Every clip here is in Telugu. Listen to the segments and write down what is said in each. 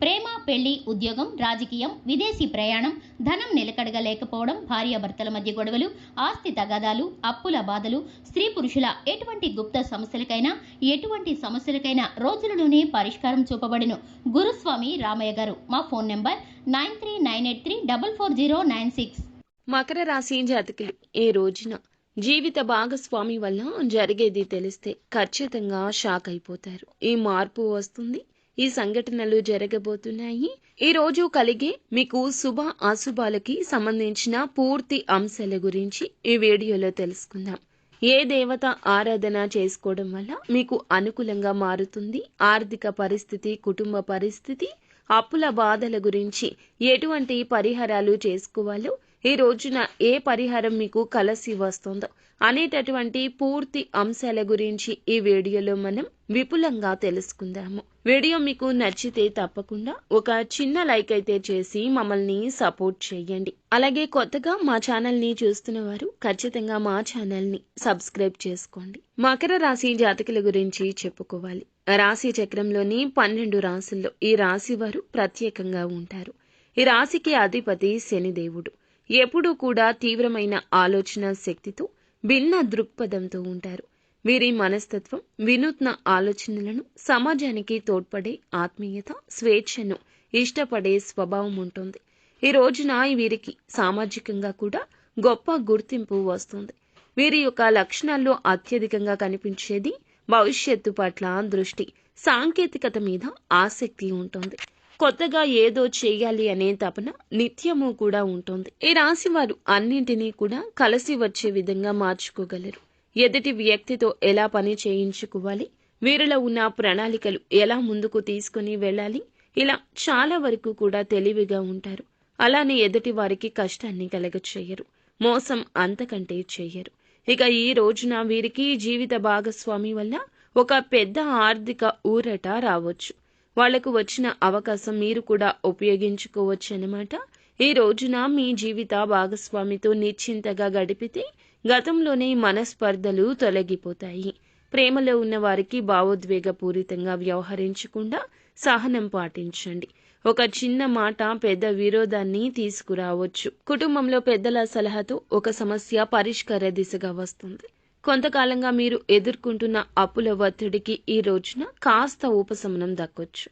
ప్రేమ పెళ్ళి ఉద్యోగం రాజకీయం విదేశీ ప్రయాణం ధనం నిలకడగా లేకపోవడం భార్యాభర్తల మధ్య గొడవలు ఆస్తి తగాదాలు అప్పుల బాధలు స్త్రీ పురుషుల ఎటువంటి గుప్త సమస్యలకైనా ఎటువంటి సమస్యలకైనా రోజులలోనే పరిష్కారం చూపబడిను. గురుస్వామి రామయ్య గారు మా phone number nine three nine eight three double four zero nine six. Makar రాశి జాతకులు ఈ రోజున జీవిత భాగస్వామి వల్ల జరిగేది తెలిస్తే ఖచ్చితంగా షాక్ అయిపోతారు. ఈ మార్పు వస్తుంది ఈ సంఘటనలు జరగబోతున్నాయి. ఈ రోజు కలిగే మీకు శుభ అశుభాలకి సంబంధించిన పూర్తి అంశాల గురించి ఈ వీడియోలో తెలుసుకుందాం. ఏ దేవత ఆరాధన చేసుకోవడం వల్ల మీకు అనుకూలంగా మారుతుంది? ఆర్థిక పరిస్థితి కుటుంబ పరిస్థితి అప్పుల బాధల గురించి ఎటువంటి పరిహారాలు చేసుకోవాలో ఈ రోజున ఏ పరిహారం మీకు కలసి వస్తుందో అనేటటువంటి పూర్తి అంశాల గురించి ఈ వీడియోలో మనం విపులంగా తెలుసుకుందాము. వీడియో మీకు నచ్చితే తప్పకుండా ఒక చిన్న లైక్ అయితే చేసి మమ్మల్ని సపోర్ట్ చేయండి. అలాగే కొత్తగా మా ఛానల్ని చూస్తున్న వారు ఖచ్చితంగా మా ఛానల్ని సబ్స్క్రైబ్ చేసుకోండి. మకర రాశి జాతకుల గురించి చెప్పుకోవాలి. రాశి చక్రంలోని పన్నెండు రాశుల్లో ఈ రాశి వారు ప్రత్యేకంగా ఉంటారు. ఈ రాశికి అధిపతి శనిదేవుడు. ఎప్పుడూ కూడా తీవ్రమైన ఆలోచన శక్తితో భిన్న దృక్పథంతో ఉంటారు. వీరి మనస్తత్వం వినూత్న ఆలోచనలను సమాజానికి తోడ్పడే ఆత్మీయత స్వేచ్ఛను ఇష్టపడే స్వభావం ఉంటుంది. ఈ రోజున వీరికి సామాజికంగా కూడా గొప్ప గుర్తింపు వస్తుంది. వీరి యొక్క లక్షణాల్లో అత్యధికంగా కనిపించేది భవిష్యత్తు పట్ల దృష్టి సాంకేతికత మీద ఆసక్తి ఉంటుంది. కొత్తగా ఏదో చేయాలి అనే తపన నిత్యము కూడా ఉంటుంది. ఈ రాశి వారు అన్నింటినీ కూడా కలిసి వచ్చే విధంగా మార్చుకోగలరు. ఎదుటి వ్యక్తితో ఎలా పని చేయించుకోవాలి? వీరిలో ఉన్న ప్రణాళికలు ఎలా ముందుకు తీసుకుని వెళ్ళాలి? ఇలా చాలా వరకు కూడా తెలివిగా ఉంటారు. అలానే ఎదుటి వారికి కష్టాన్ని కలగచేయరు. మోసం అంతకంటే చేయరు. ఇక ఈ రోజున వీరికి జీవిత భాగస్వామి వల్ల ఒక పెద్ద ఆర్థిక ఊరట రావచ్చు. వాళ్ళకు వచ్చిన అవకాశం మీరు కూడా ఉపయోగించుకోవచ్చు అనమాట ఈ రోజున మీ జీవిత భాగస్వామితో నిశ్చింతగా గడిపితే గతంలోనే మనస్పర్ధలు తొలగిపోతాయి. ప్రేమలో ఉన్న వారికి భావోద్వేగపూరితంగా వ్యవహరించకుండా సహనం పాటించండి. ఒక చిన్న మాట పెద్ద విరోధాన్ని తీసుకురావచ్చు. కుటుంబంలో పెద్దల సలహాతో ఒక సమస్య పరిష్కార దిశగా వస్తుంది. కొంతకాలంగా మీరు ఎదుర్కొంటున్న అప్పుల ఒత్తిడికి ఈ రోజున కాస్త ఉపశమనం దక్కొచ్చు.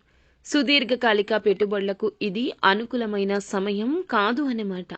సుదీర్ఘకాలిక పెట్టుబడులకు ఇది అనుకూలమైన సమయం కాదు అన్నమాట.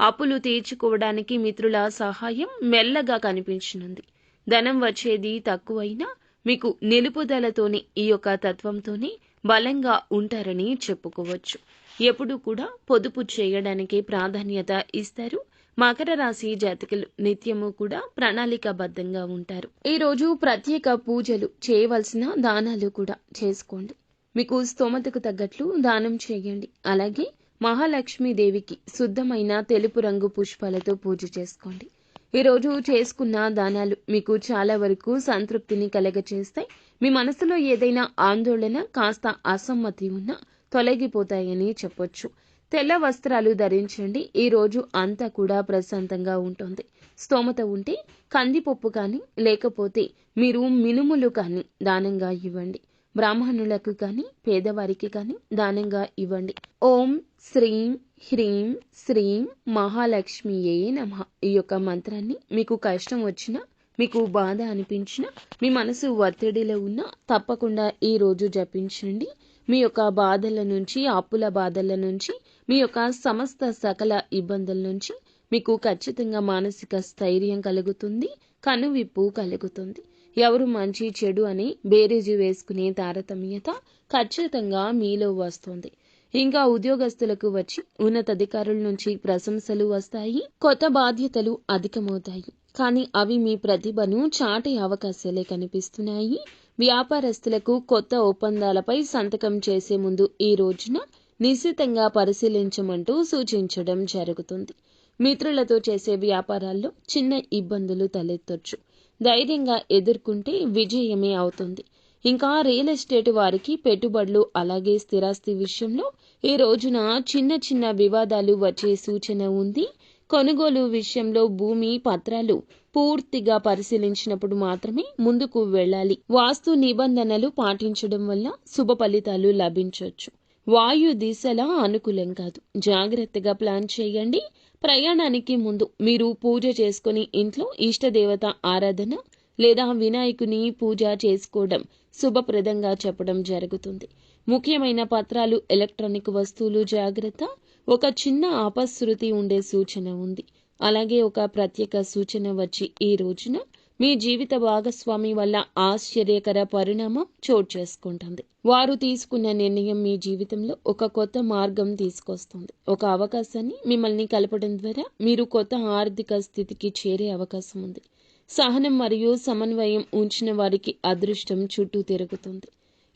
అప్పులు తీర్చుకోవడానికి మిత్రుల సహాయం మెల్లగా కనిపించనుంది. ధనం వచ్చేది తక్కువైనా మీకు నిలుపుదలతోని ఈ యొక్క తత్వంతోనే బలంగా ఉంటారని చెప్పుకోవచ్చు. ఎప్పుడు కూడా పొదుపు చేయడానికి ప్రాధాన్యత ఇస్తారు. మకర రాశి జాతకులు నిత్యము కూడా ప్రణాళికాబద్ధంగా ఉంటారు. ఈ రోజు ప్రత్యేక పూజలు చేయవలసిన దానాలు కూడా చేసుకోండి. మీకు స్తోమతకు తగ్గట్లు దానం చేయండి. అలాగే మహాలక్ష్మీదేవికి శుద్ధమైన తెలుపు రంగు పుష్పాలతో పూజ చేసుకోండి. ఈరోజు చేసుకున్న దానాలు మీకు చాలా వరకు సంతృప్తిని కలగచేస్తాయి. మీ మనసులో ఏదైనా ఆందోళన కాస్త అసమ్మతి ఉన్నా తొలగిపోతాయని చెప్పొచ్చు. తెల్ల వస్త్రాలు ధరించండి. ఈ రోజు అంతా కూడా ప్రశాంతంగా ఉంటుంది. స్తోమత ఉంటే కందిపప్పు కానీ లేకపోతే మీరు మినుములు కానీ దానంగా ఇవ్వండి. బ్రాహ్మణులకు కానీ పేదవారికి కానీ దానంగా ఇవ్వండి. ఓం శ్రీం హ్రీం శ్రీం మహాలక్ష్మియే నమ. ఈ యొక్క మంత్రాన్ని మీకు కష్టం వచ్చినా మీకు బాధ అనిపించిన మీ మనసు ఒత్తిడిలో ఉన్నా తప్పకుండా ఈ రోజు జపించండి. మీ యొక్క బాధల నుంచి అప్పుల బాధల నుంచి మీ యొక్క సమస్త సకల ఇబ్బందుల నుంచి మీకు ఖచ్చితంగా మానసిక స్థైర్యం కలుగుతుంది కనువిప్పు కలుగుతుంది. ఎవరు మంచి చెడు అని బేరీజు వేసుకునే తారతమ్యత ఖచ్చితంగా మీలో వస్తుంది. ఇంకా ఉద్యోగస్తులకు వచ్చి ఉన్నతాధికారుల నుంచి ప్రశంసలు వస్తాయి కొత్త బాధ్యతలు అధికమవుతాయి. కానీ అవి మీ ప్రతిభను చాటే అవకాశాలే కనిపిస్తున్నాయి. వ్యాపారస్తులకు కొత్త ఒప్పందాలపై సంతకం చేసే ముందు ఈ రోజున నిశ్చితంగా పరిశీలించమంటూ సూచించడం జరుగుతుంది. మిత్రులతో చేసే వ్యాపారాల్లో చిన్న ఇబ్బందులు తలెత్తొచ్చు. ధైర్యంగా ఎదుర్కొంటే విజయమే అవుతుంది. ఇంకా రియల్ ఎస్టేట్ వారికి పెట్టుబడులు అలాగే స్థిరాస్తి విషయంలో ఈ రోజున చిన్న చిన్న వివాదాలు వచ్చే సూచన ఉంది. కొనుగోలు విషయంలో భూమి పత్రాలు పూర్తిగా పరిశీలించినప్పుడు మాత్రమే ముందుకు వెళ్ళాలి. వాస్తు నిబంధనలు పాటించడం వల్ల శుభ ఫలితాలు లభించవచ్చు వాయు దిశలా అనుకూలం కాదు. జాగ్రత్తగా ప్లాన్ చేయండి. ప్రయాణానికి ముందు మీరు పూజ చేసుకుని ఇంట్లో ఇష్టదేవత ఆరాధన లేదా వినాయకుని పూజ చేసుకోవడం శుభప్రదంగా చెప్పడం జరుగుతుంది. ముఖ్యమైన పత్రాలు ఎలక్ట్రానిక్ వస్తువులు జాగ్రత్త. ఒక చిన్న అపశృతి ఉండే సూచన ఉంది. అలాగే ఒక ప్రత్యేక సూచన వచ్చి ఈ రోజున మీ జీవిత భాగస్వామి వల్ల ఆశ్చర్యకర పరిణామం చోటు చేసుకుంటుంది. వారు తీసుకున్న నిర్ణయం మీ జీవితంలో ఒక కొత్త మార్గం తీసుకొస్తుంది. ఒక అవకాశాన్ని మిమ్మల్ని కలపడం ద్వారా మీరు కొత్త ఆర్థిక స్థితికి చేరే అవకాశం ఉంది. సహనం మరియు సమన్వయం ఉంచిన వారికి అదృష్టం చుట్టూ తిరుగుతుంది.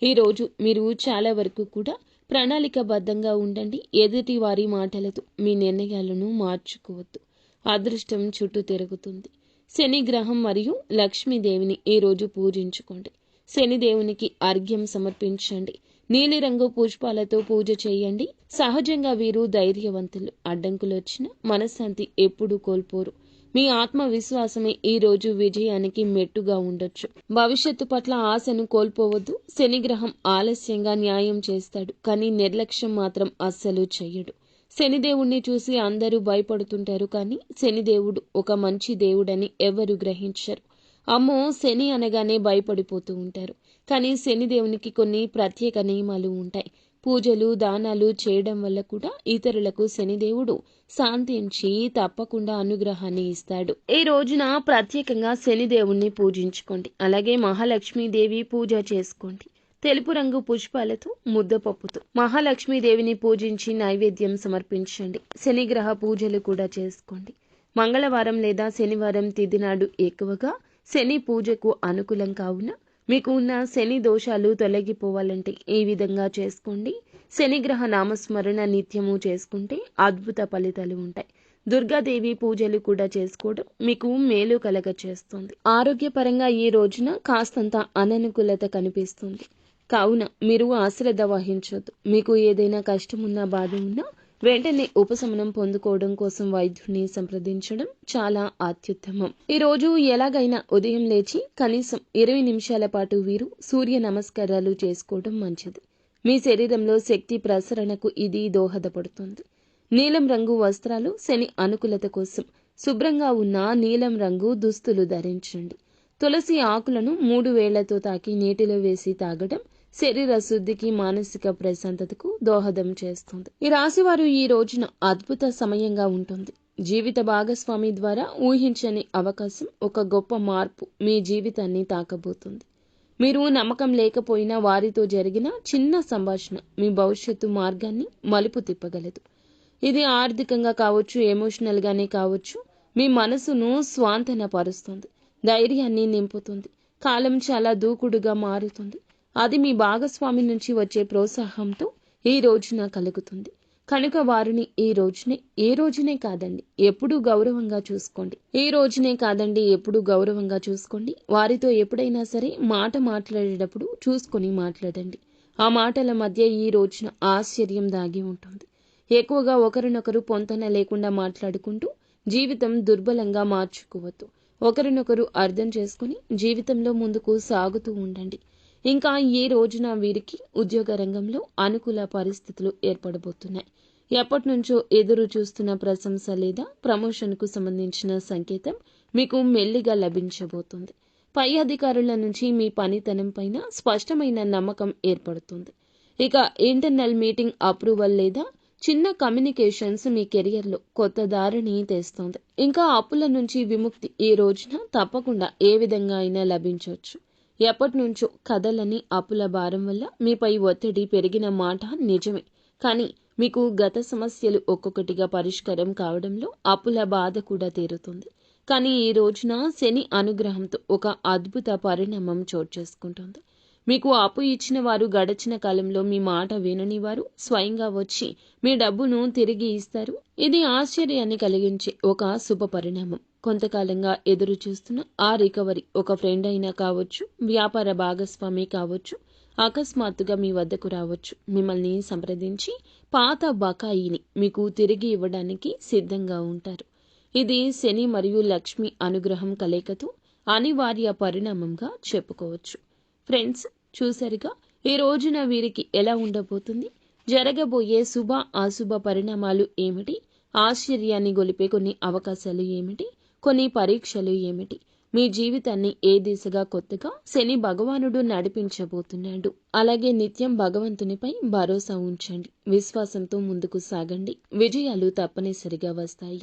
ఈరోజు మీరు చాలా వరకు కూడా ప్రణాళికబద్ధంగా ఉండండి. ఎదుటి వారి మాటలతో మీ నిర్ణయాలను మార్చుకోవద్దు. అదృష్టం చుట్టూ తిరుగుతుంది. శని గ్రహం మరియు లక్ష్మీదేవిని ఈరోజు పూజించుకోండి. శనిదేవునికి అర్ఘ్యం సమర్పించండి. నీలిరంగు పుష్పాలతో పూజ చేయండి. సహజంగా వీరు ధైర్యవంతులు. అడ్డంకులు వచ్చిన మనశ్శాంతి ఎప్పుడూ కోల్పోరు. మీ ఆత్మవిశ్వాసమే ఈ రోజు విజయానికి మెట్టుగా ఉండొచ్చు. భవిష్యత్తు పట్ల ఆశను కోల్పోవద్దు. శనిగ్రహం ఆలస్యంగా న్యాయం చేస్తాడు. కానీ నిర్లక్ష్యం మాత్రం అస్సలు చెయ్యడు. శనిదేవుణ్ణి చూసి అందరూ భయపడుతుంటారు కానీ శనిదేవుడు ఒక మంచి దేవుడని ఎవరు గ్రహించరు. అమ్మో శని అనగానే భయపడిపోతూ ఉంటారు. కానీ శనిదేవునికి కొన్ని ప్రత్యేక నియమాలు ఉంటాయి. పూజలు దానాలు చేయడం వల్ల కూడా ఇతరులకు శనిదేవుడు శాంతించి తప్పకుండా అనుగ్రహాన్ని ఇస్తాడు. ఈ రోజున ప్రత్యేకంగా శనిదేవుణ్ణి పూజించుకోండి. అలాగే మహాలక్ష్మీదేవి పూజ చేసుకోండి. తెలుపు రంగు పుష్పాలతో ముద్దపప్పుతో మహాలక్ష్మీదేవిని పూజించి నైవేద్యం సమర్పించండి. శనిగ్రహ పూజలు కూడా చేసుకోండి. మంగళవారం లేదా శనివారం తిథి నాడు ఎక్కువగా శని పూజకు అనుకూలం కావున మీకు ఉన్న శని దోషాలు తొలగిపోవాలంటే ఈ విధంగా చేసుకోండి. శనిగ్రహ నామస్మరణ నిత్యము చేసుకుంటే అద్భుత ఫలితాలు ఉంటాయి. దుర్గాదేవి పూజలు కూడా చేసుకోవడం మీకు మేలు కలగ చేస్తుంది ఆరోగ్యపరంగా ఈ రోజున కాస్తంత అననుకూలత కనిపిస్తుంది. కావున మీరు అశ్రద్ధ వహించొద్దు. మీకు ఏదైనా కష్టం ఉన్నా బాధ ఉన్నా వెంటనే ఉపశమనం పొందుకోవడం కోసం వైద్యుడిని సంప్రదించడం చాలా అత్యుత్తమం. ఈరోజు ఎలాగైనా ఉదయం లేచి కనీసం ఇరవై నిమిషాల పాటు వీరు సూర్య నమస్కారాలు చేసుకోవడం మంచిది. మీ శరీరంలో శక్తి ప్రసరణకు ఇది దోహదపడుతుంది. నీలం రంగు వస్త్రాలు శని అనుకూలత కోసం శుభ్రంగా ఉన్న నీలం రంగు దుస్తులు ధరించండి. తులసి ఆకులను మూడు వేళ్ళతో తాకి నీటిలో వేసి తాగడం శరీర శుద్ధికి మానసిక ప్రశాంతతకు దోహదం చేస్తుంది. ఈ రాశివారు ఈ రోజున అద్భుత సమయంగా ఉంటుంది. జీవిత భాగస్వామి ద్వారా ఊహించని అవకాశం ఒక గొప్ప మార్పు మీ జీవితాన్ని తాకబోతుంది. మీరు నమ్మకం లేకపోయినా వారితో జరిగిన చిన్న సంభాషణ మీ భవిష్యత్తు మార్గాన్ని మలుపు తిప్పగలదు. ఇది ఆర్థికంగా కావచ్చు ఎమోషనల్గానే కావచ్చు మీ మనసును స్వాంతనపరుస్తుంది ధైర్యాన్ని నింపుతుంది కాలం చాలా దూకుడుగా మారుతుంది. అది మీ భాగస్వామి నుంచి వచ్చే ప్రోత్సాహంతో ఈ రోజున కలుగుతుంది. కనుక వారిని ఈ రోజునే ఏ రోజునే కాదండి ఎప్పుడూ గౌరవంగా చూసుకోండి. ఈ రోజునే కాదండి ఎప్పుడూ గౌరవంగా చూసుకోండి. వారితో ఎప్పుడైనా సరే మాట మాట్లాడేటప్పుడు చూసుకొని మాట్లాడండి. ఆ మాటల మధ్య ఈ రోజున ఆశ్చర్యం దాగి ఉంటుంది. ఎక్కువగా ఒకరినొకరు పొంతన లేకుండా మాట్లాడుకుంటూ జీవితం దుర్బలంగా మార్చుకోవద్దు. ఒకరినొకరు అర్థం చేసుకుని జీవితంలో ముందుకు సాగుతూ ఉండండి. ఇంకా ఏ రోజున వీరికి ఉద్యోగ రంగంలో అనుకూల పరిస్థితులు ఏర్పడబోతున్నాయి. ఎప్పటి నుంచో ఎదురు చూస్తున్న ప్రశంస లేదా ప్రమోషన్కు సంబంధించిన సంకేతం మీకు మెల్లిగా లభించబోతుంది. పై అధికారుల నుంచి మీ పనితనం పైన స్పష్టమైన నమ్మకం ఏర్పడుతుంది. ఇక ఇంటర్నల్ మీటింగ్ అప్రూవల్ లేదా చిన్న కమ్యూనికేషన్స్ మీ కెరియర్లో కొత్త దారిని తెస్తుంది. ఇంకా అప్పుల నుంచి విముక్తి ఈ రోజున తప్పకుండా ఏ విధంగా అయినా లభించవచ్చు ఎప్పటి నుంచో కథలని అప్పుల భారం వల్ల మీపై ఒత్తిడి పెరిగిన మాట నిజమే. కానీ మీకు గత సమస్యలు ఒక్కొక్కటిగా పరిష్కారం కావడంలో అప్పుల బాధ కూడా తీరుతుంది. కానీ ఈ రోజున శని అనుగ్రహంతో ఒక అద్భుత పరిణామం చోటు చేసుకుంటుంది. మీకు అప్పు ఇచ్చిన వారు గడచిన కాలంలో మీ మాట వినని వారు స్వయంగా వచ్చి మీ డబ్బును తిరిగి ఇస్తారు. ఇది ఆశ్చర్యాన్ని కలిగించే ఒక శుభ పరిణామం. కొంతకాలంగా ఎదురు చూస్తున్న ఆ రికవరీ ఒక ఫ్రెండ్ అయినా కావచ్చు వ్యాపార భాగస్వామి కావచ్చు అకస్మాత్తుగా మీ వద్దకు రావచ్చు. మిమ్మల్ని సంప్రదించి పాత బకాయిని మీకు తిరిగి ఇవ్వడానికి సిద్ధంగా ఉంటారు. ఇది శని మరియు లక్ష్మి అనుగ్రహం కలయికతో అనివార్య పరిణామంగా చెప్పుకోవచ్చు. ఫ్రెండ్స్ చూసారుగా ఈ రోజున వీరికి ఎలా ఉండబోతుంది? జరగబోయే శుభ అశుభ పరిణామాలు ఏమిటి? ఆశ్చర్యాన్ని గొలిపే కొన్ని అవకాశాలు ఏమిటి? కొన్ని పరీక్షలు ఏమిటి? మీ జీవితాన్ని ఏ దిశగా కొత్తగా శని భగవానుడు నడిపించబోతున్నాడు. అలాగే నిత్యం భగవంతునిపై భరోసా ఉంచండి. విశ్వాసంతో ముందుకు సాగండి. విజయాలు తప్పనిసరిగా వస్తాయి.